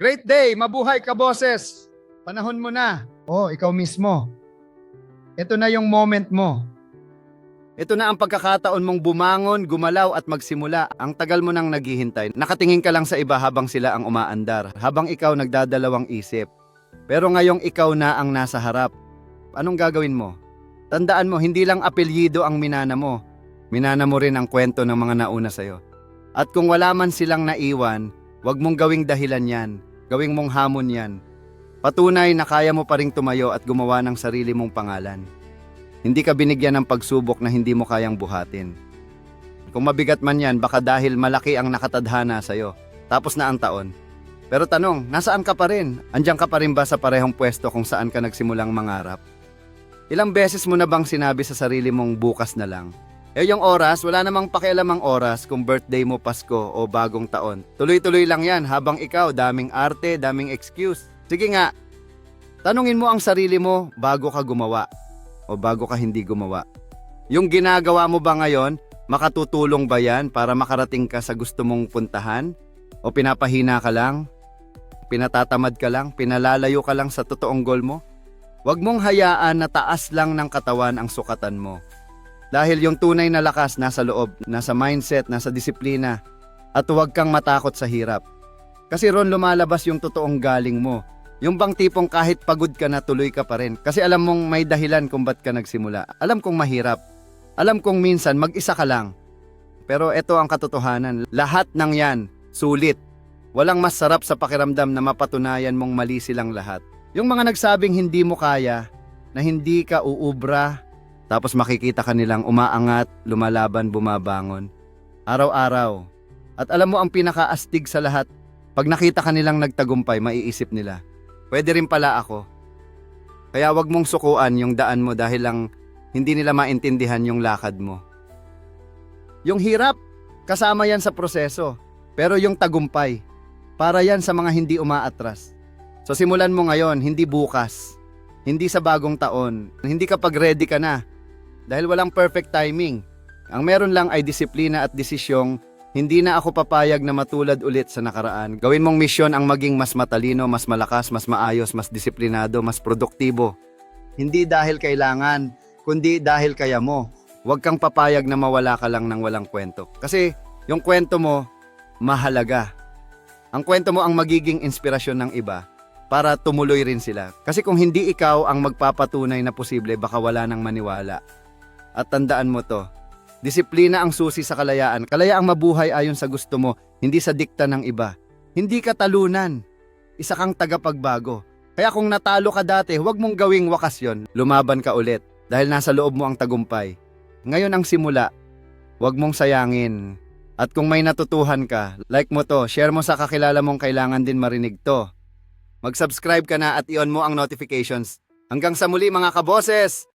Great day, mabuhay ka boses. Panahon mo na. Oh, ikaw mismo. Ito na yung moment mo. Ito na ang pagkakataon mong bumangon, gumalaw at magsimula. Ang tagal mo nang naghihintay. Nakatingin ka lang sa iba habang sila ang umaandar. Habang ikaw nagdadalawang isip. Pero ngayong ikaw na ang nasa harap. Anong gagawin mo? Tandaan mo, hindi lang apelyido ang minana mo. Minana mo rin ang kwento ng mga nauna sa'yo. At kung wala man silang naiwan, Huwag mong gawing dahilan yan. Gawing mong hamon yan. Patunay na kaya mo pa ring tumayo at gumawa ng sarili mong pangalan. Hindi ka binigyan ng pagsubok na hindi mo kayang buhatin. Kung mabigat man yan, baka dahil malaki ang nakatadhana sa'yo. Tapos na ang taon. Pero tanong, nasaan ka pa rin? Andiyan ka pa rin ba sa parehong pwesto kung saan ka nagsimulang mangarap? Ilang beses mo na bang sinabi sa sarili mong bukas na lang? Eh yung oras, wala namang pakialam ang oras kung birthday mo Pasko o bagong taon. Tuloy-tuloy lang yan habang ikaw daming arte, daming excuse. Sige nga, tanungin mo ang sarili mo bago ka gumawa o bago ka hindi gumawa. Yung ginagawa mo ba ngayon, makatutulong ba yan para makarating ka sa gusto mong puntahan? O pinapahina ka lang? Pinatatamad ka lang? Pinalalayo ka lang sa totoong goal mo? Huwag mong hayaan na taas lang ng katawan ang sukatan mo. Dahil yung tunay na lakas nasa loob, nasa mindset, nasa disiplina. At huwag kang matakot sa hirap. Kasi ron lumalabas yung totoong galing mo. Yung bang tipong kahit pagod ka na tuloy ka pa rin. Kasi alam mong may dahilan kung ba't ka nagsimula. Alam kong mahirap. Alam kong minsan mag-isa ka lang. Pero ito ang katotohanan. Lahat ng yan, sulit. Walang mas sarap sa pakiramdam na mapatunayan mong mali silang lahat. Yung mga nagsabing hindi mo kaya, na hindi ka uubra, tapos makikita ka nilang umaangat, lumalaban, bumabangon. Araw-araw. At alam mo ang pinakaastig sa lahat, pag nakita ka nilang nagtagumpay, maiisip nila, pwede rin pala ako. Kaya wag mong sukuan yung daan mo dahil lang hindi nila maintindihan yung lakad mo. Yung hirap, kasama yan sa proseso. Pero yung tagumpay, para yan sa mga hindi umaatras. So simulan mo ngayon, hindi bukas. Hindi sa bagong taon. Hindi kapag ready ka na. Dahil walang perfect timing. Ang meron lang ay disiplina at desisyong hindi na ako papayag na matulad ulit sa nakaraan. Gawin mong misyon ang maging mas matalino, mas malakas, mas maayos, mas disiplinado, mas produktibo. Hindi dahil kailangan, kundi dahil kaya mo. Huwag kang papayag na mawala ka lang ng walang kwento. Kasi yung kwento mo, mahalaga. Ang kwento mo ang magiging inspirasyon ng iba para tumuloy rin sila. Kasi kung hindi ikaw ang magpapatunay na posible, baka wala nang maniwala. At tandaan mo to, disiplina ang susi sa kalayaan. Kalayaang mabuhay ayon sa gusto mo, hindi sa dikta ng iba. Hindi ka talunan. Isa kang tagapagbago. Kaya kung natalo ka dati, huwag mong gawing wakas yon. Lumaban ka ulit dahil nasa loob mo ang tagumpay. Ngayon ang simula, huwag mong sayangin. At kung may natutuhan ka, like mo to, share mo sa kakilala mong kailangan din marinig to. Mag-subscribe ka na at i-on mo ang notifications. Hanggang sa muli mga kaboses!